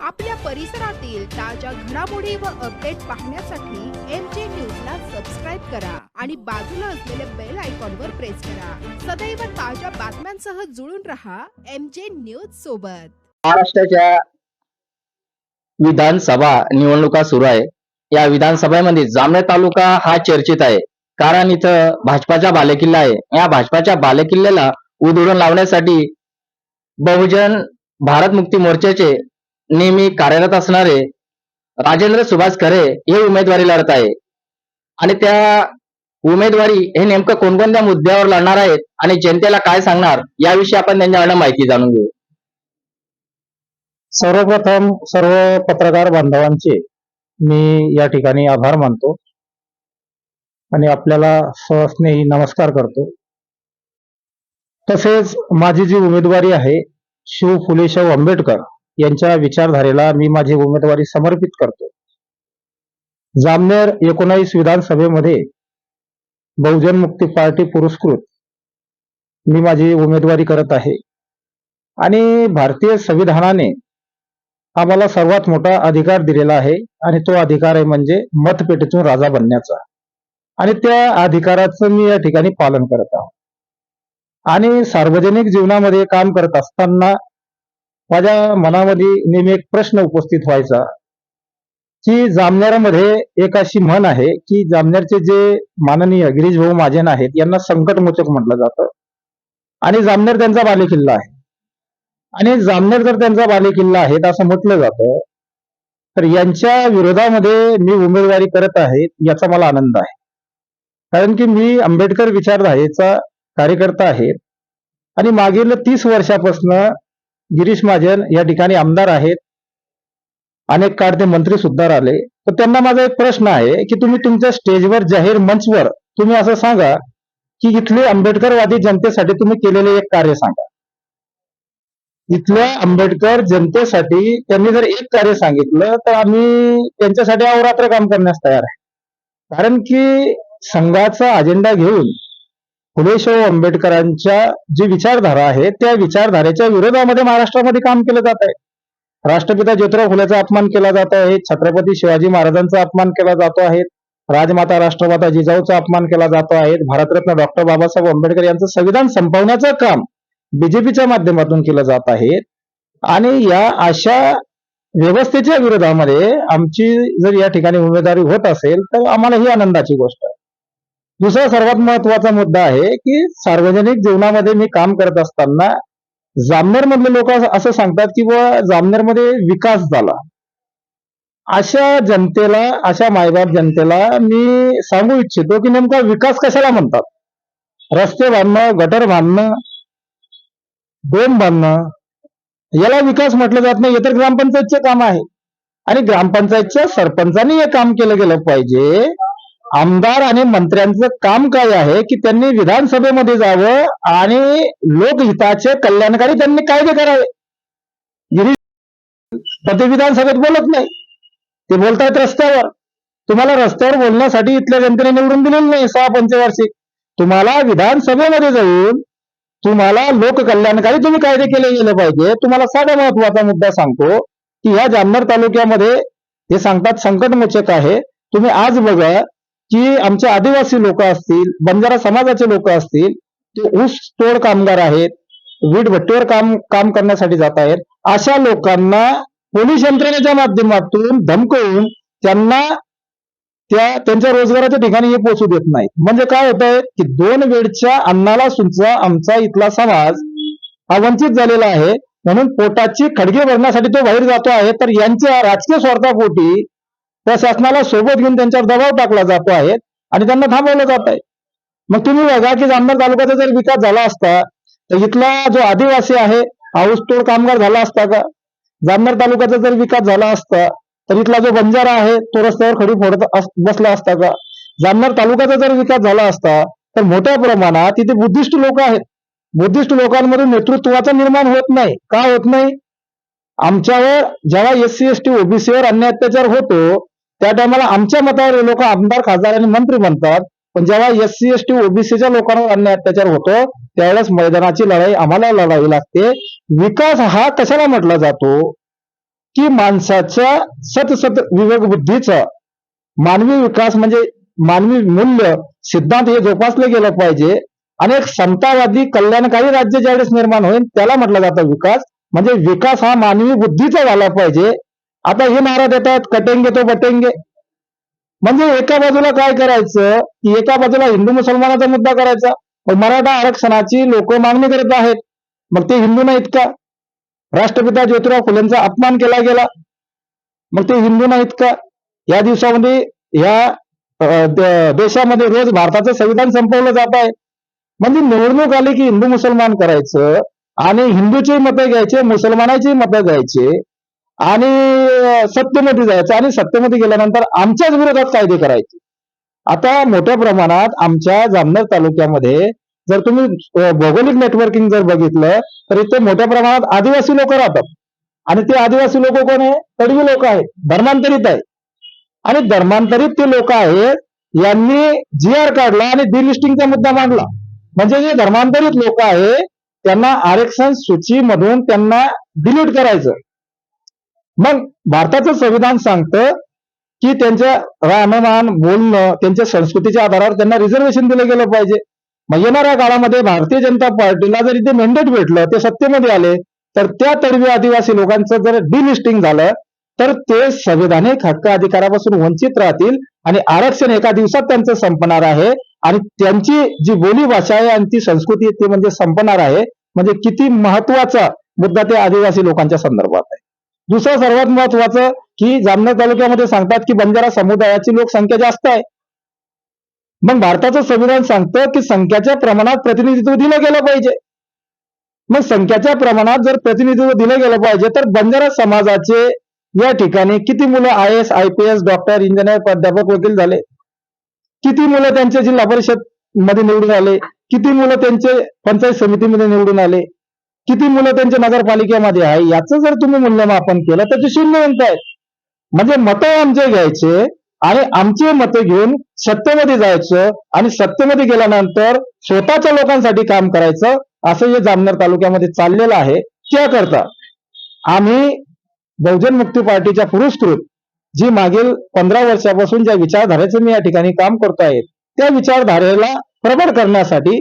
आपल्या परिसरातील ताज्या घडामोडी व अपडेट पाहण्यासाठी एम जे न्यूज ला सबस्क्राईब करा आणि बाजूला असलेल्या बेल आयकॉन वर प्रेस करा. सदैव ताज्या बातम्यांसह जुळून रहा एम जे न्यूज सोबत. महाराष्ट्राच्या विधानसभा निवडणुका सुरू आहे. या विधानसभेमध्ये जामनेर तालुका हा चर्चित आहे. कारण इथं भाजपाचा बालेकिल्ला आहे. या भाजपाच्या बालेकिल्ल्याला उधळून लावण्यासाठी बहुजन भारत मुक्ती मोर्चाचे नेहमी कार्यरत असणारे राजेंद्र सुभाष खरे हे उमेदवारी लढत आहे. आणि त्या उमेदवारी हे नेमकं कोणकोणत्या मुद्द्यावर लढणार आहेत आणि जनतेला काय सांगणार याविषयी आपण त्यांच्याकडनं माहिती जाणून घेऊ. सर्वप्रथम सर्व पत्रकार बांधवांचे मी या ठिकाणी आभार मानतो. आणि आपल्याला सहस्नेही नमस्कार करतो. तसेच माझी जी उमेदवारी आहे शिव फुले शाहू आंबेडकर यांच्या विचारधारेला मी माझी उमेदवारी समर्पित करतो. जामनेर एकोणावीस विधानसभेमध्ये बहुजन मुक्ती पार्टी पुरस्कृत मी माझी उमेदवारी करत आहे. आणि भारतीय संविधानाने आम्हाला सर्वात मोठा अधिकार दिलेला आहे आणि तो अधिकार आहे म्हणजे मतपेटीतून राजा बनण्याचा. आणि त्या अधिकाराचं मी या ठिकाणी पालन करत आहोत आणि सार्वजनिक जीवनामध्ये काम करत असताना माझ्या मनामध्ये नेहमी एक प्रश्न उपस्थित व्हायचा की जामनेरामध्ये एक अशी म्हण आहे की जामनेरचे जे माननीय गिरीश भाऊ महाजन आहेत यांना संकटमोचक म्हटलं जातं. आणि जामनेर त्यांचा बालेकिल्ला आहे. आणि जामनेर जर त्यांचा बालेकिल्ला आहे असं म्हटलं जातं तर यांच्या विरोधामध्ये मी उमेदवारी करत आहे याचा मला आनंद आहे. कारण की मी आंबेडकर विचारधारेचा कार्यकर्ता आहे. आणि मागील तीस वर्षापासून गिरीश महाजन या ठिकाणी आमदार आहेत. अनेक काळ ते मंत्री सुद्धा राहिले. तर त्यांना माझा एक प्रश्न आहे की तुम्ही तुमच्या स्टेजवर जाहीर मंचवर तुम्ही असं सांगा की इथले आंबेडकरवादी जनतेसाठी तुम्ही केलेले एक कार्य सांगा. इथल्या आंबेडकर जनतेसाठी त्यांनी जर एक कार्य सांगितलं तर आम्ही त्यांच्यासाठी अहोरात्र काम करण्यास तयार आहे. कारण की संघाचा अजेंडा घेऊन फुले शाहू आंबेडकरांच्या जी विचारधारा आहे त्या विचारधारेच्या विरोधामध्ये महाराष्ट्रामध्ये काम केलं जात आहे. राष्ट्रपिता ज्योतिराव फुलेचा अपमान केला जात आहे छत्रपती शिवाजी महाराजांचा अपमान केला जातो आहे राजमाता राष्ट्रमाता जिजाऊचा अपमान केला जातो आहे भारतरत्न डॉक्टर बाबासाहेब आंबेडकर यांचं संविधान संपवण्याचं काम बीजेपीच्या माध्यमातून केलं जात आहे. आणि या अशा व्यवस्थेच्या विरोधामध्ये आमची जर या ठिकाणी उमेदवारी होत असेल तर आम्हाला ही आनंदाची गोष्ट आहे. दुसरा सर्वात महत्त्वाचा मुद्दा आहे की सार्वजनिक जीवनामध्ये मी काम करत असताना जामनेर मधले लोक असं सांगतात की बुवा जामनेरमध्ये विकास झाला. अशा जनतेला अशा मायबाप जनतेला मी सांगू इच्छितो की नेमका विकास कशाला म्हणतात? रस्ते बांधणं गटर बांधणं डोम बांधणं याला विकास म्हटलं जात नाही. हे तर ग्रामपंचायतचे काम आहे. आणि ग्रामपंचायतच्या सरपंचांनी हे काम केलं गेलं पाहिजे. आमदार आणि मंत्र्यांचं काम काय आहे की त्यांनी विधानसभेमध्ये जावं आणि लोकहिताचे कल्याणकारी त्यांनी कायदे करावे. गिरीश ते विधानसभेत बोलत नाही. ते बोलतायत रस्त्यावर. तुम्हाला रस्त्यावर बोलण्यासाठी इथल्या जनतेने निवडून दिलेलं नाही सहा पंचवार्षिक. तुम्हाला विधानसभेमध्ये जाऊन तुम्हाला लोककल्याणकारी तुम्ही कायदे केले गेले पाहिजे. तुम्हाला साधा महत्त्वाचा मुद्दा सांगतो की या जामनेर तालुक्यामध्ये हे सांगतात संकटमोचक आहे. तुम्ही आज बघा की आमचे आदिवासी लोक असतील बंजारा समाजाचे लोक असतील ते ऊस तोड कामगार आहेत वीट भट्टीवर काम काम करण्यासाठी जात आहेत अशा लोकांना पोलीस यंत्रणेच्या माध्यमातून धमकवून त्यांना त्या त्यांच्या रोजगाराच्या ठिकाणी हे पोहोचू देत नाही म्हणजे काय होत आहे की दोन वेळच्या अन्नाला सुद्धा आमचा इथला समाज हा वंचित झालेला आहे म्हणून पोटाची खडगे भरण्यासाठी तो बाहेर जातो आहे तर यांच्या राजकीय स्वार्थापोटी त्या शासनाला सोबत घेऊन त्यांच्यावर दबाव टाकला जातो आहे आणि त्यांना थांबवलं जात आहे. मग तुम्ही बघा की जामनेर तालुक्याचा जर विकास झाला असता तर इथला जो आदिवासी आहे हा कामगार झाला असता का? जामनेर तालुक्याचा जर विकास झाला असता तर इथला जो बंजारा आहे तो रस्त्यावर खडी फोडत बसला असता का? जामनेर तालुक्याचा जर विकास झाला असता तर मोठ्या प्रमाणात इथे बुद्धिस्ट लोक आहेत. बुद्धिस्ट लोकांमध्ये नेतृत्वाचा निर्माण होत नाही. का होत नाही? आमच्यावर जेव्हा एस सी एस टी ओबीसीवर अन्याय अत्याचार होतो त्या टायमाला आमच्या मतावर लोक आमदार खासदार आणि मंत्री बनतात. पण जेव्हा एस सी एस टी ओबीसीच्या लोकांवर अन्याय अत्याचार होतो त्यावेळेस मैदानाची लढाई आम्हाला लढावी लागते. विकास हा कशाला म्हटला जातो? की माणसाच्या सतसत विवेक बुद्धीचं मानवी विकास म्हणजे मानवी मूल्य सिद्धांत हे जोपासलं गेलं पाहिजे. आणि एक समतावादी कल्याणकारी राज्य ज्यावेळेस निर्माण होईल त्याला म्हटलं जातं विकास. म्हणजे विकास हा मानवी बुद्धीचा झाला पाहिजे. आता हे नारा देतात कटेंगे तो बटेंगे. म्हणजे एका बाजूला काय करायचं? की एका बाजूला हिंदू मुसलमानाचा मुद्दा करायचा. पण मराठा आरक्षणाची लोक मागणी करत आहेत. मग ते हिंदू नाहीत का? राष्ट्रपिता ज्योतिराव फुलेंचा अपमान केला गेला. मग ते हिंदू नाहीत का? या दिवसामध्ये या देशामध्ये रोज भारताचं संविधान संपवलं जात आहे. म्हणजे निवडणूक आली की हिंदू मुसलमान करायचं आणि हिंदूची मतं घ्यायचे मुसलमानाची मतं घ्यायचे. आणि सत्तेमध्ये जायचं आणि सत्तेमध्ये गेल्यानंतर आमच्याच विरोधात कायदे करायचे. आता मोठ्या प्रमाणात आमच्या जामनेर तालुक्यामध्ये जर तुम्ही भौगोलिक नेटवर्किंग जर बघितलं तर इथे मोठ्या प्रमाणात आदिवासी लोक राहतात. आणि ते आदिवासी लोक कोण आहे? तडवी लोक आहेत. धर्मांतरित आहे आणि धर्मांतरित ते लोक आहेत यांनी जी आर काढला आणि डिलिस्टिंगचा मुद्दा मांडला. म्हणजे जे धर्मांतरित लोक आहे त्यांना आरक्षण सूचीमधून त्यांना डिलीट करायचं. मग भारताचं संविधान सांगतं की त्यांच्या राहणीमान बोलणं त्यांच्या संस्कृतीच्या आधारावर त्यांना रिझर्वेशन दिलं गेलं पाहिजे. मग येणाऱ्या काळामध्ये भारतीय जनता पार्टीला जर इथे मेंडेट भेटलं ते सत्तेमध्ये आले तर त्या तडवी आदिवासी लोकांचं जर डिलिस्टिंग झालं तर ते संविधानिक हक्क अधिकारापासून वंचित राहतील आणि आरक्षण एका दिवसात त्यांचं संपणार आहे आणि त्यांची जी बोली भाषा आहे आणि ती संस्कृती ती म्हणजे संपणार आहे म्हणजे किती महत्त्वाचा मुद्दा ते आदिवासी लोकांच्या संदर्भात आहे. दुसरं सर्वात महत्वाचं की जामनेर तालुक्यामध्ये सांगतात की बंजारा समुदायाची लोकसंख्या जास्त आहे. मग भारताचं संविधान सांगतं की संख्याच्या प्रमाणात प्रतिनिधित्व दिलं गेलं पाहिजे. मग संख्याच्या प्रमाणात जर प्रतिनिधित्व दिलं गेलं पाहिजे तर बंजारा समाजाचे या ठिकाणी किती मुलं I S I P S doctor engineer प्राध्यापक वकील झाले? किती मुलं त्यांचे जिल्हा परिषदमध्ये निवडून आले? किती मुलं त्यांचे पंचायत समितीमध्ये निवडून आले? किती मुलं त्यांच्या नगरपालिकेमध्ये आहे याचं जर तुम्ही मूल्यमापन केलं तर ते शून्य अंक आहे. म्हणजे मतं आमचे घ्यायचे आणि आमचे मतं घेऊन सत्तेमध्ये जायचं आणि सत्तेमध्ये गेल्यानंतर स्वतःच्या लोकांसाठी काम करायचं असं हे जामनेर तालुक्यामध्ये चाललेलं आहे त्याकरता आम्ही बहुजन मुक्ती पार्टीच्या पुरस्कृत जी मागील पंधरा वर्षापासून ज्या विचारधारेचं मी या ठिकाणी काम करतो आहे त्या विचारधारेला प्रबळ करण्यासाठी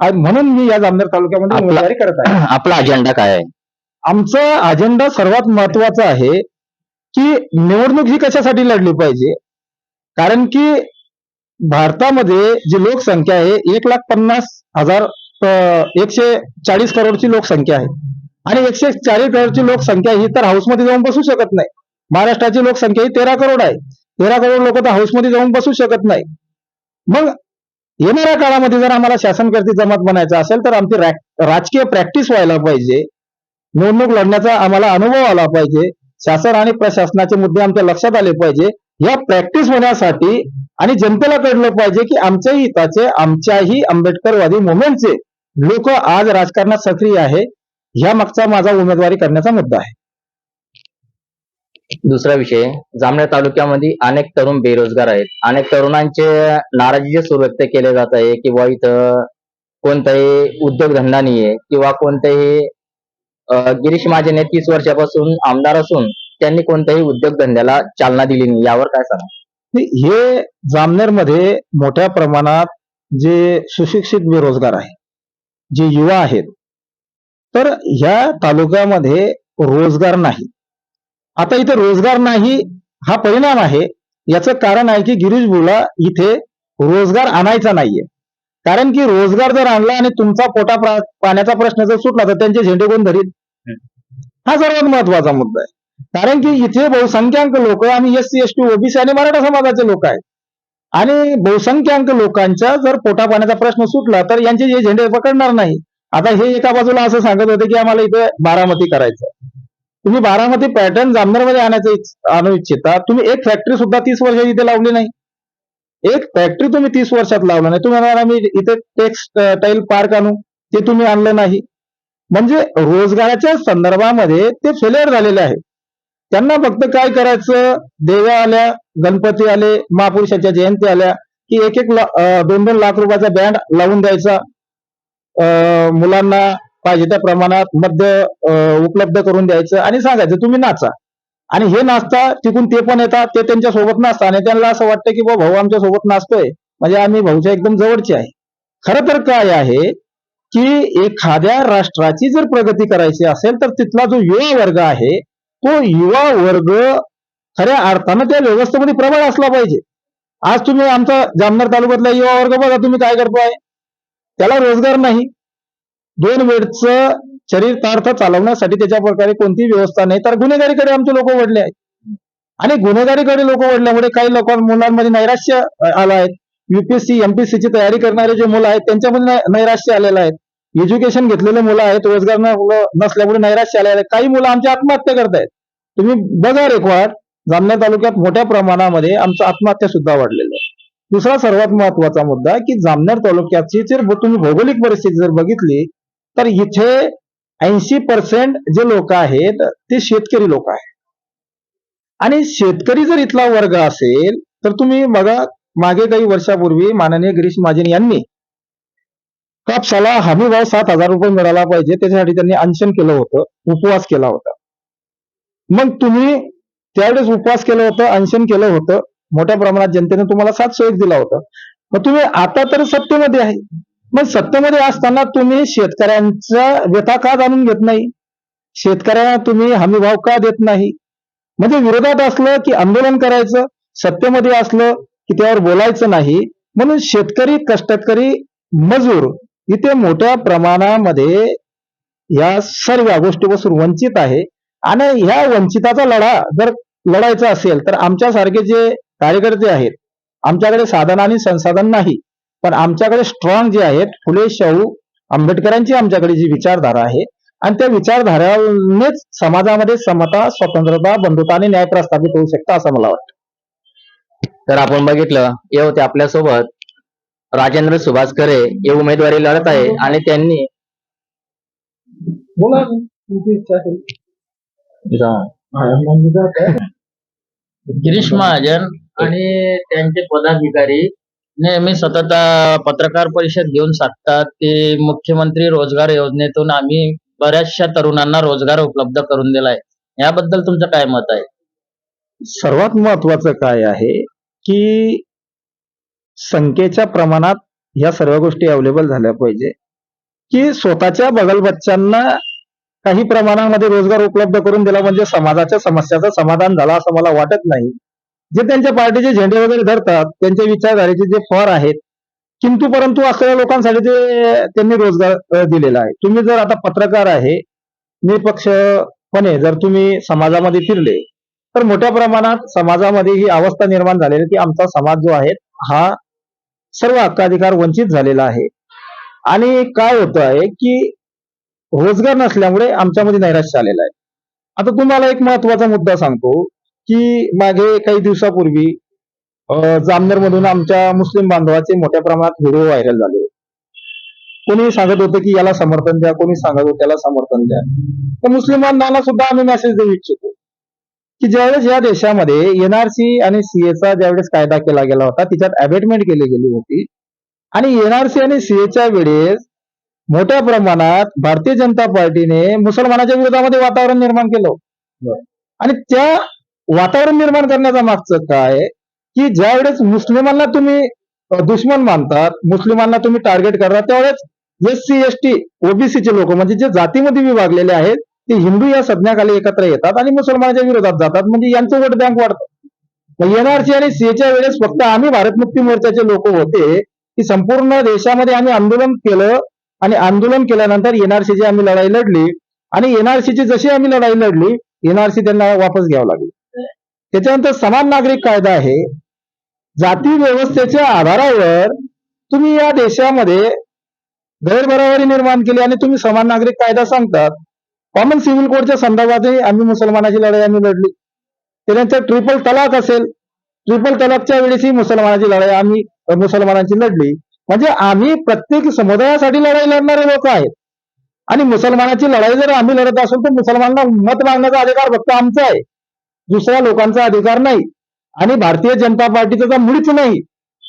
आणि म्हणून मी या जामनेर तालुक्यामध्ये आपला- उमेदवारी करत आहे. आपला अजेंडा काय आहे? आमचा अजेंडा सर्वात महत्त्वाचा आहे की निवडणूक ही कशासाठी लढली पाहिजे? कारण की भारतामध्ये जी लोकसंख्या आहे एक लाख पन्नास हजार अं, एकशे चाळीस करोडची लोकसंख्या आहे. आणि एकशे चाळीस करोडची लोकसंख्या ही तर हाऊसमध्ये जाऊन बसू शकत नाही. महाराष्ट्राची लोकसंख्या ही तेरा करोड आहे. तेरा करोड लोक तर हाऊसमध्ये जाऊन बसू शकत नाही. मग येणाऱ्या काळामध्ये जर आम्हाला शासनकर्ती जमात बनायचं असेल तर आमची राजकीय प्रॅक्टिस व्हायला पाहिजे. निवडणूक लढण्याचा आम्हाला अनुभव आला पाहिजे. शासन आणि प्रशासनाचे मुद्दे आमच्या लक्षात आले पाहिजे. या प्रॅक्टिस होण्यासाठी आणि जनतेला कळलं पाहिजे की आमच्याही हिताचे आमच्याही आंबेडकरवादी मुवमेंटचे लोक आज राजकारणात सक्रिय आहे. ह्या मागचा माझा उमेदवारी करण्याचा मुद्दा आहे. दुसरा विषय जामनेर तालुक्यामध्ये अनेक तरुण बेरोजगार आहेत. अनेक तरुणांचे नाराजीचे सूर व्यक्त केले जात आहे किंवा इथं कोणताही उद्योगधंदा नाहीये किंवा कोणताही गिरीश महाजन तीस वर्षापासून आमदार असून त्यांनी कोणत्याही उद्योगधंद्याला चालना दिली नाही. यावर काय सांगा? हे जामनेरमध्ये मोठ्या प्रमाणात जे सुशिक्षित बेरोजगार आहे जे युवा आहेत तर ह्या तालुक्यामध्ये रोजगार नाही. आता इथे रोजगार नाही हा परिणाम आहे. याचं कारण आहे की गिरीश बुला इथे रोजगार आणायचा नाहीये. कारण की रोजगार जर आणला आणि तुमचा पोटा पाण्याचा प्रश्न जर सुटला तर त्यांचे झेंडे कोण धरील हा. सर्वात महत्त्वाचा मुद्दा आहे. कारण की इथे बहुसंख्याक लोक आणि S C S T OBC आणि मराठा समाजाचे लोक आहेत. आणि बहुसंख्याक लोकांच्या जर पोटा पाण्याचा प्रश्न सुटला तर यांचे हे झेंडे पकडणार नाही. आता हे एका बाजूला असं सांगत होते की आम्हाला इथे बारामती करायचं तुम्ही बारामती पॅटर्न जामनेरमध्ये आणायचं आणू इच्छिता. तुम्ही एक फॅक्टरी सुद्धा तीस वर्ष इथे लावली नाही. एक फॅक्टरी तुम्ही तीस वर्षात लावलं नाही. तुम्ही म्हणाला, आम्ही इथे टेक्सटाईल पार्क आणू. ते तुम्ही आणलं नाही. म्हणजे रोजगाराच्या संदर्भामध्ये ते फेलियर झालेले आहे. त्यांना फक्त काय करायचं? देव्या आल्या गणपती आले महापुरुषाच्या जयंती आल्या की एक एक दोन दोन लाख रुपयाचा बँड लावून द्यायचा. अं, मुलांना पाहिजे त्या प्रमाणात मद्य उपलब्ध करून द्यायचं आणि सांगायचं तुम्ही नाचा. आणि हे नाचता तिकून ते पण येतात ते त्यांच्यासोबत नाचतात आणि त्यांना असं वाटतं की बुवा भाऊ आमच्यासोबत नाचतोय. म्हणजे आम्ही भाऊच्या एकदम जवळचे आहे. खरं तर काय आहे की एखाद्या राष्ट्राची जर प्रगती करायची असेल तर तिथला जो युवा वर्ग आहे तो युवा वर्ग खऱ्या अर्थानं त्या व्यवस्थेमध्ये प्रबळ असला पाहिजे. आज तुम्ही आमचा जामनेर तालुक्यातला युवा वर्ग बघा तुम्ही काय करताय. त्याला रोजगार नाही. दोन वेळचं चरितार्थ चालवण्यासाठी त्याच्या प्रकारे कोणतीही व्यवस्था नाही. तर गुन्हेगारीकडे आमचे लोक वडले आहेत. आणि गुन्हेगारीकडे लोक वडल्यामुळे काही लोक मुलांमध्ये नैराश्य आलं आहे. युपीएससी एमपीएससी ची तयारी करणारे जे मुलं आहेत त्यांच्यामध्ये नैराश्य आलेलं आहे. एज्युकेशन घेतलेले मुलं आहेत रोजगार नसल्यामुळे नैराश्य आलेलं आहे. काही मुलं आमची आत्महत्या करतायत तुम्ही बघा रेकॉर्ड. जामनेर तालुक्यात मोठ्या प्रमाणामध्ये आमचं आत्महत्या सुद्धा वाढलेलं आहे. दुसरा सर्वात महत्त्वाचा मुद्दा की जामनेर तालुक्याची जर तुम्ही भौगोलिक परिस्थिती जर बघितली तर इथे ऐंशी पर्सेंट जे लोक आहेत ते शेतकरी लोक आहेत. आणि शेतकरी जर इथला वर्ग असेल तर तुम्ही बघा मागे काही वर्षापूर्वी माननीय गिरीश महाजन यांनी कापसाला हमी भाव सात हजार रुपये मिळाला पाहिजे त्याच्यासाठी त्यांनी अनशन केलं होतं उपवास केला होता. मग तुम्ही त्यावेळेस उपवास केलं होतं अनशन केलं होतं मोठ्या प्रमाणात जनतेने तुम्हाला साथ सोयीक दिला होता. मग तुम्ही आता तर सत्तेमध्ये आहे. मग सत्तेमध्ये असताना तुम्ही शेतकऱ्यांचा व्यथा का जाणून घेत नाही? शेतकऱ्यांना तुम्ही हमी भाव का देत नाही? म्हणजे विरोधात असलं की आंदोलन करायचं सत्तेमध्ये असलं की त्यावर बोलायचं नाही म्हणून शेतकरी कष्टकरी मजूर इथे मोठ्या प्रमाणामध्ये या सर्व गोष्टीपासून वंचित आहे. आणि ह्या वंचिताचा लढा जर लढायचा असेल तर आमच्यासारखे जे कार्यकर्ते आहेत आमच्याकडे साधन आणि संसाधन नाही. पण आमच्याकडे स्ट्रॉंग जे आहेत फुले शाहू आंबेडकरांची आमच्याकडे जी विचारधारा आहे आणि त्या विचारधारानेच समाजामध्ये समता स्वतंत्रता बंधुता आणि न्याय प्रस्थापित होऊ शकतं असं मला वाटतं. तर आपण बघितलं हे होते आपल्यासोबत राजेंद्र सुभाष खरे हे उमेदवारी लढत आहे आणि त्यांनी बोला तुमची इच्छा असेल. गिरीश महाजन आणि त्यांचे पदाधिकारी नेहमी सतत अ, पत्रकार परिषद घेऊन सांगतात की मुख्यमंत्री रोजगार योजनेतून आम्ही बऱ्याचशा तरुणांना रोजगार उपलब्ध करून दिलाय. याबद्दल तुमचं काय मत आहे? सर्वात महत्वाचं काय आहे की संख्येच्या प्रमाणात ह्या सर्व गोष्टी अवेलेबल झाल्या पाहिजे. की स्वतःच्या बगल बच्च्यांना काही प्रमाणामध्ये रोजगार उपलब्ध करून दिला म्हणजे समाजाच्या समस्याचं समाधान झालं असं मला वाटत नाही. जे त्यांच्या पार्टीचे झेंडे वगैरे धरतात त्यांच्या विचारधारेचे जे फॉर आहेत किंतु परंतु असलेल्या लोकांसाठी ते त्यांनी रोजगार दिलेला आहे. तुम्ही जर आता पत्रकार आहे निपक्षपणे जर तुम्ही समाजामध्ये फिरले तर मोठ्या प्रमाणात समाजामध्ये ही अवस्था निर्माण झालेली की आमचा समाज जो आहे हा सर्व हक्काधिकार वंचित झालेला आहे. आणि काय होतं आहे की रोजगार नसल्यामुळे आमच्यामध्ये नैराश्य आलेला आहे. आता तुम्हाला एक महत्त्वाचा मुद्दा सांगतो. की मागे काही दिवसापूर्वी जामनेर मधून आमच्या मुस्लिम बांधवाचे मोठ्या प्रमाणात व्हिडिओ व्हायरल झाले कोणी सांगत होतं की याला समर्थन द्या कोणी सांगत होतं त्याला समर्थन द्या. तर मुस्लिम बांधवांना सुद्धा आम्ही मेसेज देऊ इच्छितो. की ज्यावेळेस या देशामध्ये एनआरसी आणि सीएचा ज्यावेळेस कायदा केला गेला होता तिच्यात अबेटमेंट केली गेली होती. आणि एनआरसी आणि सीएच्या वेळेस मोठ्या प्रमाणात भारतीय जनता पार्टीने मुसलमानाच्या विरोधामध्ये वातावरण निर्माण केलं. आणि त्या वातावरण निर्माण करण्याचा मागचं काय की ज्यावेळेस मुस्लिमांना तुम्ही दुश्मन मानतात मुस्लिमांना तुम्ही टार्गेट करता त्यावेळेस एस सी एस टी ओबीसीचे लोक म्हणजे जे जातीमध्ये विभागलेले आहेत ते हिंदू या संज्ञाखाली एकत्र येतात आणि मुसलमानाच्या विरोधात जातात म्हणजे यांचं वोट बँक वाढतं. एनआरसी आणि सीएच्या वेळेस फक्त आम्ही भारत मुक्ती मोर्चाचे लोक होते की संपूर्ण देशामध्ये आम्ही आंदोलन केलं आणि आंदोलन केल्यानंतर एनआरसीची आम्ही लढाई लढली आणि एनआरसीची जशी आम्ही लढाई लढली एनआरसी त्यांना वापस घ्यावं लागली. त्याच्यानंतर समान नागरिक कायदा आहे. जाती व्यवस्थेच्या आधारावर तुम्ही या देशामध्ये गैरबराबरी निर्माण केली आणि तुम्ही समान नागरिक कायदा सांगतात. कॉमन सिव्हिल कोडच्या संदर्भातही आम्ही मुसलमानाची लढाई आम्ही लढली. त्यानंतर ट्रिपल तलाक असेल. ट्रिपल तलाकच्या वेळेसही मुसलमानाची लढाई आम्ही मुसलमानांची लढली. म्हणजे आम्ही प्रत्येक समुदायासाठी लढाई लढणारे लोक आहेत. आणि मुसलमानाची लढाई जर आम्ही लढत असेल तर मुसलमानांना मत मागण्याचा अधिकार फक्त आमचा आहे. दुसऱ्या लोकांचा अधिकार नाही. आणि भारतीय जनता पार्टीचा मुळीच नाही.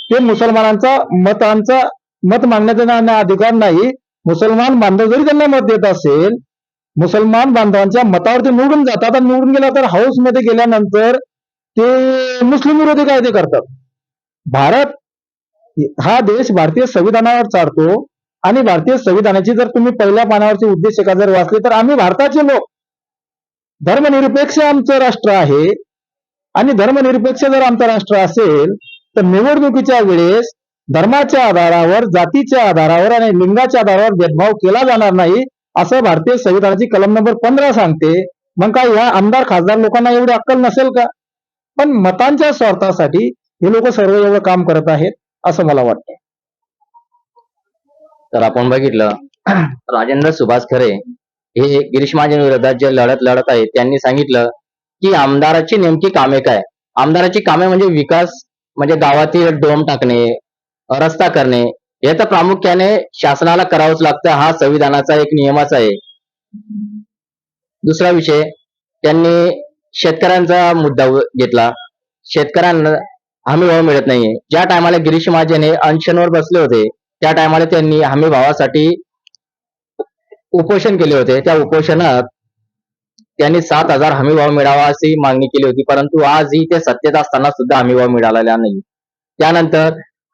ते मुसलमानांचा मतांचा मत मागण्याचा त्यांना अधिकार नाही. मुसलमान बांधव जरी त्यांना मत देत असेल मुसलमान बांधवांच्या मतावरती निवडून जातात आणि निवडून गेला तर हाऊसमध्ये गेल्यानंतर ते मुस्लिम विरोधी कायदे करतात. भारत हा देश भारतीय संविधानावर चालतो. आणि भारतीय संविधानाची जर तुम्ही पहिल्या पानावरचे उद्देशिका जर वाचली तर आम्ही भारताचे लोक. धर्मनिरपेक्ष आमचं राष्ट्र आहे. आणि धर्मनिरपेक्ष जर आमचं राष्ट्र असेल तर निवडणुकीच्या वेळेस धर्माच्या आधारावर जातीच्या आधारावर आणि लिंगाच्या आधारावर भेदभाव केला जाणार नाही असं भारतीय संविधानाची कलम नंबर पंधरा सांगते. मग काय या आमदार खासदार लोकांना एवढी अक्कल नसेल का? पण मतांच्या स्वार्थासाठी हे लोक सर्व एवढं काम करत आहेत असं मला वाटतं. तर आपण बघितलं राजेंद्र सुभाष खरे हे गिरीश महाजन जे लढत लढत आहेत त्यांनी सांगितलं की आमदाराची नेमकी कामे काय? आमदाराची कामे म्हणजे विकास म्हणजे गावातील डोम टाकणे रस्ता करणे. हे तर प्रामुख्याने शासनाला करावंच लागतं हा संविधानाचा एक नियमच आहे. दुसरा विषय त्यांनी शेतकऱ्यांचा मुद्दा घेतला. शेतकऱ्यांना हमीभाव मिळत नाहीये. ज्या टायमाला गिरीश महाजन हे अनशनवर बसले होते त्या टायमाला त्यांनी हमी भावासाठी उपोषण केले होते. त्या उपोषणात त्यांनी सात हजार हमीभाव मिळावा अशी मागणी केली होती. परंतु आजही ते सत्तेत असताना सुद्धा हमीभाव मिळालेला नाही. त्यानंतर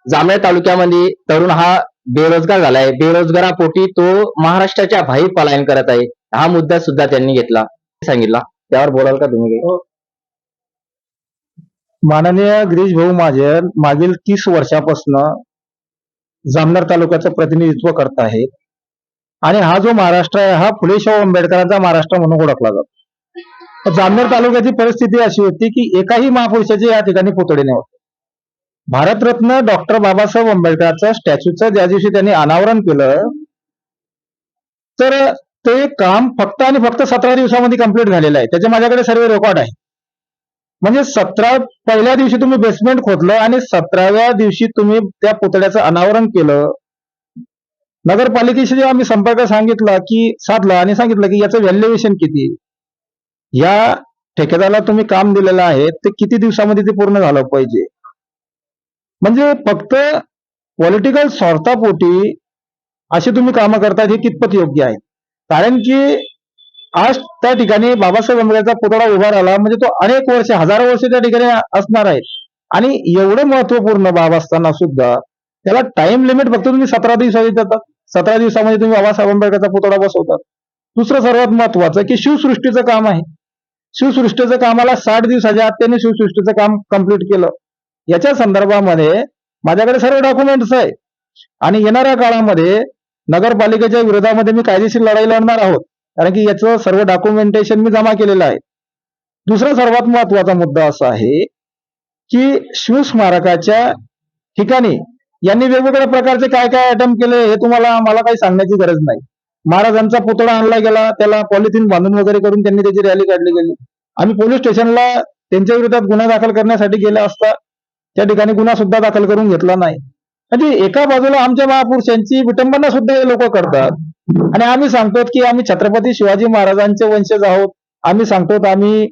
जामळे तालुक्यामध्ये तरुण हा बेरोजगार झालाय. बेरोजगारापोटी तो महाराष्ट्राच्या बाहेर पलायन करत आहे. हा मुद्दा सुद्धा त्यांनी घेतला. सांगितला. त्यावर बोलाल का तुम्ही माननीय गिरीश भाऊ महाजन मागील तीस वर्षापासून जामनेर तालुक्याचं प्रतिनिधित्व करत आहेत. आणि हा जो महाराष्ट्र आहे हा फुले शाहू आंबेडकरांचा महाराष्ट्र म्हणून ओळखला जातो. जामनेर तालुक्याची परिस्थिती अशी होती की एकाही महापुरुषाचे या ठिकाणी पुतळे नव्हते. भारतरत्न डॉक्टर बाबासाहेब आंबेडकरांचं स्टॅच्यूचं ज्या दिवशी त्यांनी अनावरण केलं तर ते काम फक्त आणि फक्त सतरा दिवसामध्ये कंप्लीट झालेलं आहे. त्याचे माझ्याकडे सर्व रेकॉर्ड आहे. म्हणजे सतरा पहिल्या दिवशी तुम्ही बेसमेंट खोदलं आणि सतराव्या दिवशी तुम्ही त्या पुतळ्याचं अनावरण केलं नगरपालिकेशी जेव्हा आम्ही संपर्क सांगितला की साधला आणि सांगितलं की याचं व्हॅल्युएशन किती या ठेकेदाराला तुम्ही काम दिलेलं आहे ते किती दिवसामध्ये ते पूर्ण झालं पाहिजे? म्हणजे फक्त पॉलिटिकल स्वार्थापोटी अशी तुम्ही कामं करतात हे कितपत योग्य आहे? कारण की आज त्या ठिकाणी बाबासाहेब आंबेडकरचा पुतळा उभा राहिला म्हणजे तो अनेक वर्ष हजारो वर्ष त्या ठिकाणी असणार आहे. आणि एवढं महत्त्वपूर्ण बाब असताना सुद्धा त्याला टाइम लिमिट फक्त तुम्ही सतरा दिवसाची देतात. सतरा दिवसामध्ये तुम्ही बाबासाहेब आंबेडकरचा पुतळा बसवतात. दुसरं सर्वात महत्वाचं की शिवसृष्टीचं काम आहे. शिवसृष्टीचं कामाला साठ दिवसाच्या आत त्यांनी शिवसृष्टीचं काम कंप्लीट केलं. याच्या संदर्भामध्ये माझ्याकडे सर्व डॉक्युमेंट्स आहे. आणि येणाऱ्या काळामध्ये नगरपालिकेच्या विरोधामध्ये मी कायदेशीर लढाई लढणार आहोत. कारण की याचं सर्व डॉक्युमेंटेशन मी जमा केलेलं आहे. दुसरा सर्वात महत्त्वाचा मुद्दा असा आहे की शिवस्मारकाच्या ठिकाणी यांनी वेगवेगळ्या प्रकारचे काय काय आयटम केले हे तुम्हाला मला काही सांगण्याची गरज नाही. महाराजांचा पुतळा आणला गेला त्याला पॉलिथिन बांधून वगैरे करून त्यांनी त्याची रॅली काढली गेली. आम्ही पोलीस स्टेशनला त्यांच्या विरोधात गुन्हा दाखल करण्यासाठी गेले असता त्या ठिकाणी गुन्हा सुद्धा दाखल करून घेतला नाही. म्हणजे एका बाजूला आमच्या महापुरुषांची विटंबना सुद्धा हे लोक करतात. आणि आम्ही सांगतो की आम्ही छत्रपती शिवाजी महाराजांचे वंशज आहोत. आम्ही सांगतो आम्ही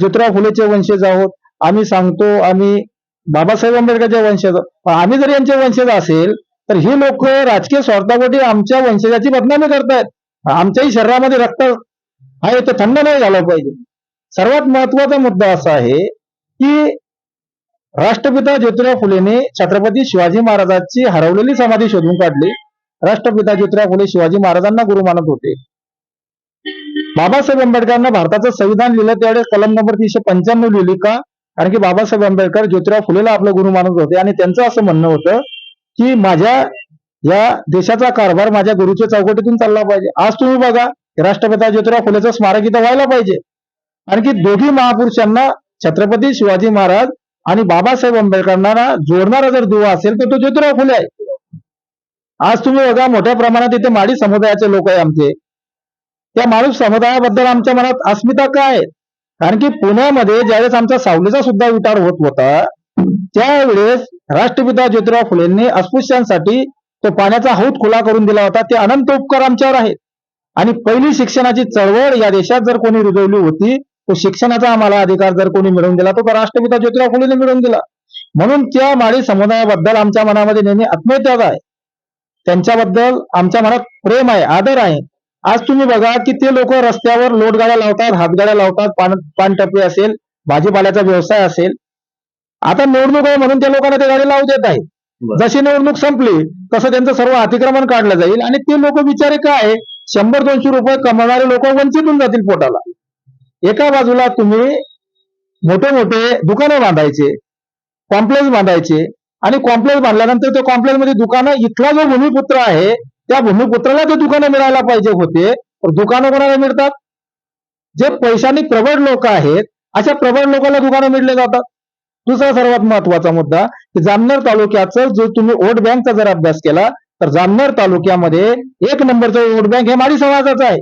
ज्योतिराव फुलेचे वंशज आहोत. आम्ही सांगतो आम्ही बाबासाहेब आंबेडकरच्या वंशज. आम्ही जर यांचे वंशज असेल तर ही लोक राजकीय स्वार्थापोटी आमच्या वंशजाची बदनामी करतायत. आमच्याही शरीरामध्ये रक्त आहे ते थंड नाही झालं पाहिजे. सर्वात महत्त्वाचा मुद्दा असा आहे की राष्ट्रपिता ज्योतिराव फुलेने छत्रपती शिवाजी महाराजांची हरवलेली समाधी शोधून काढली. राष्ट्रपिता ज्योतिराव फुले शिवाजी महाराजांना गुरु मानत होते. बाबासाहेब आंबेडकरांना भारताचं संविधान लिहिलं त्यावेळेस कलम नंबर तीनशे पंच्याण्णव लिहिली का? कारण की बाबासाहेब आंबेडकर ज्योतिराव फुलेला आपलं गुरु मानत होते आणि त्यांचं असं म्हणणं होतं की माझ्या या देशाचा कारभार माझ्या गुरुच्या चौकटीतून चालला पाहिजे. आज तुम्ही बघा राष्ट्रपिता ज्योतिराव फुलेचं स्मारक इथं व्हायला पाहिजे. कारण की दोघी महापुरुषांना छत्रपती शिवाजी महाराज आणि बाबासाहेब आंबेडकरांना जोडणारा जर दुवा असेल तर तो ज्योतिराव फुले आहे. आज तुम्ही बघा मोठ्या प्रमाणात इथे माडी समुदायाचे लोक आहे आमचे. त्या माणूस समुदायाबद्दल आमच्या मनात अस्मिता काय आहे? कारण की पुण्यामध्ये ज्यावेळेस आमचा सावलीचा सुद्धा विचार होत होता त्यावेळेस राष्ट्रपिता ज्योतिराव फुलेंनी अस्पृश्यांसाठी तो पाण्याचा हौद खुला करून दिला होता. ते अनंत उपकार आमच्यावर आहेत. आणि पहिली शिक्षणाची चळवळ या देशात जर कोणी रुजवली होती तो शिक्षणाचा आम्हाला अधिकार जर कोणी मिळवून दिला तो राष्ट्रपिता ज्योतिराव फुलेने मिळवून दिला. म्हणून त्या माळी समुदायाबद्दल आमच्या मनामध्ये नेहमी आत्मीयता आहे. त्यांच्याबद्दल आमच्या मनात प्रेम आहे आदर आहे. आज तुम्ही बघा की ते लोक रस्त्यावर लोटगाड्या लावतात हातगाड्या लावतात पान पानटपरी असेल भाजीपाल्याचा व्यवसाय असेल. आता निवडणूक आहे म्हणून त्या लोकांना ते गाडी लावू देत आहे. जशी निवडणूक संपली तसं त्यांचं सर्व अतिक्रमण काढलं जाईल आणि ते लोक बिचारे काय शंभर दोनशे रुपये कमवणारे लोक वंचित होऊन जातील पोटाला. एका बाजूला तुम्ही मोठे मोठे दुकाने बांधायचे कॉम्प्लेक्स बांधायचे आणि कॉम्प्लेक्स बांधल्यानंतर त्या कॉम्प्लेक्समध्ये दुकानं इथला जो भूमिपुत्र आहे त्या भूमिपुत्राला ते दुकानं मिळायला पाहिजे होते तर दुकानं कोणाला मिळतात? जे पैशाने प्रबळ लोक आहेत अशा प्रबळ लोकांना दुकानं मिळले जातात. दुसरा सर्वात महत्त्वाचा मुद्दा की जामनेर तालुक्याचं जो तुम्ही वोट बँकचा जर अभ्यास केला तर जामनेर तालुक्यामध्ये एक नंबरचं वोट बँक हे माडी समाजाचं आहे.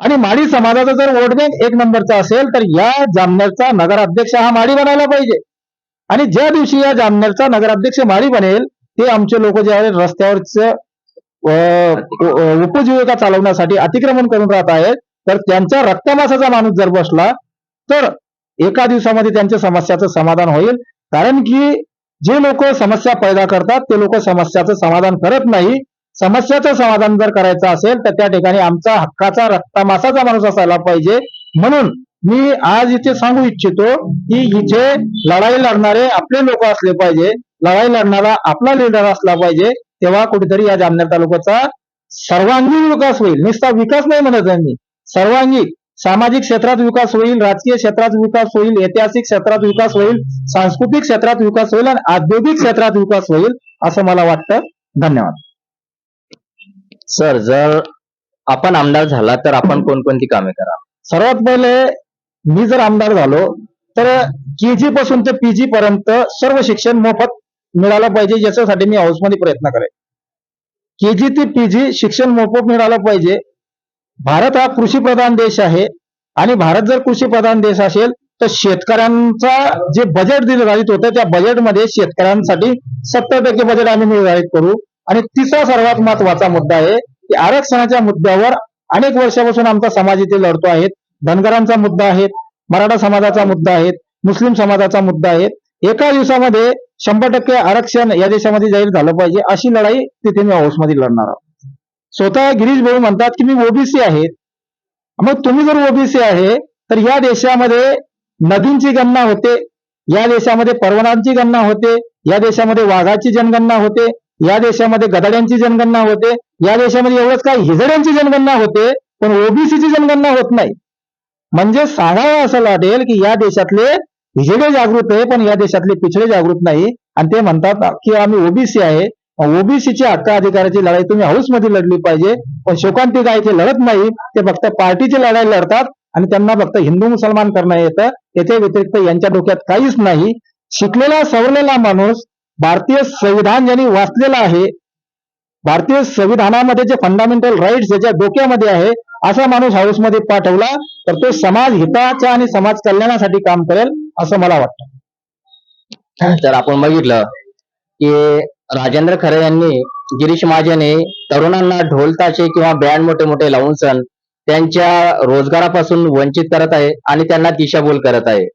आणि माडी समाजाचा जर वोट बँक एक नंबरचा असेल तर या जामनेरचा नगराध्यक्ष हा माडी बनायला पाहिजे. आणि ज्या दिवशी या जामनेरचा नगराध्यक्ष माडी बनेल ते आमचे लोक जे आहेत रस्त्यावरचं उपजीविका चालवण्यासाठी अतिक्रमण करून राहत आहेत. तर त्यांच्या रक्तमासाचा माणूस जर बसला तर एका दिवसामध्ये त्यांच्या समस्याचं समाधान होईल. कारण की जे लोक समस्या पैदा करतात ते लोक समस्याचं समाधान करत नाही. समस्याचं समाधान जर करायचं असेल तर त्या ठिकाणी आमचा हक्काचा रक्तामासाचा माणूस असायला पाहिजे. म्हणून मी आज इथे सांगू इच्छितो की इथे लढाई लढणारे आपले लोक असले पाहिजे. लढाई लढणारा आपला लीडर असला पाहिजे. तेव्हा कुठेतरी या जामनेर तालुक्याचा सर्वांगीण विकास होईल. नुसता विकास नाही म्हणत आहे मी. सर्वांगीण सामाजिक क्षेत्रात विकास होईल राजकीय क्षेत्रात विकास होईल ऐतिहासिक क्षेत्रात विकास होईल सांस्कृतिक क्षेत्रात विकास होईल आणि औद्योगिक क्षेत्रात विकास होईल असं मला वाटतं. धन्यवाद. सर जर आपण आमदार झाला तर आपण कोणकोणती कामे करा सर्वात पहिले मी जर आमदार झालो तर के जी पासून ते पीजी पर्यंत सर्व शिक्षण मोफत मिळालं पाहिजे याच्यासाठी मी हाऊसमध्ये प्रयत्न करेन. के जी ते पीजी शिक्षण मोफत मिळालं पाहिजे. भारत हा कृषी प्रधान देश आहे आणि भारत जर कृषी प्रधान देश असेल तर शेतकऱ्यांचा जे बजेट निर्धारित होतं त्या बजेटमध्ये शेतकऱ्यांसाठी सत्तर टक्के बजेट आम्ही निर्धारित करू. आणि तिसरा सर्वात महत्त्वाचा मुद्दा आहे की आरक्षणाच्या मुद्द्यावर अनेक वर्षापासून आमचा समाज इथे लढतो आहे. धनगरांचा मुद्दा आहे मराठा समाजाचा मुद्दा आहे मुस्लिम समाजाचा मुद्दा आहे. एका दिवसामध्ये शंभर टक्के आरक्षण या देशामध्ये जाहीर झालं पाहिजे अशी लढाई तिथे मी हाऊसमध्ये लढणार आहोत. स्वतः गिरीश भाऊ म्हणतात की मी ओबीसी आहे. मग तुम्ही जर ओबीसी आहे तर या देशामध्ये नदींची गणना होते या देशामध्ये पर्वणांची गणना होते या देशामध्ये वाघाची जनगणना होते या देशामध्ये गदाड्यांची जनगणना होते या देशामध्ये एवढंच काय हिजड्यांची जनगणना होते पण ओबीसीची जनगणना होत नाही. म्हणजे सांगावं असं वाटेल की या देशातले हिजडे जागृत आहे पण या देशातले पिछडे जागृत नाही. आणि ते म्हणतात की आम्ही ओबीसी आहे. ओबीसीच्या हक्क अधिकाराची लढाई तुम्ही हाऊसमध्ये लढली पाहिजे. पण शोकांतिक आहे ते लढत नाही. ते फक्त पार्टीची लढाई लढतात आणि त्यांना फक्त हिंदू मुसलमान करणं येतं. याच्या व्यतिरिक्त यांच्या डोक्यात काहीच नाही. शिकलेला सवरलेला माणूस भारतीय संविधान ज्यांनी वाचलेला आहे भारतीय संविधानामध्ये जे फंडामेंटल राईट्स ज्याच्या डोक्यामध्ये आहे असा माणूस हाऊसमध्ये पाठवला तर तो समाज हिताच्या आणि समाज कल्याणासाठी काम करेल. असं मला वाटतं. तर आपण बघितलं की राजेंद्र खरे यांनी गिरीश महाजने तरुणांना ढोलताचे किंवा बँड मोठे मोठे लावून सण त्यांच्या रोजगारापासून वंचित करत आहे आणि त्यांना दिशाभूल करत आहे.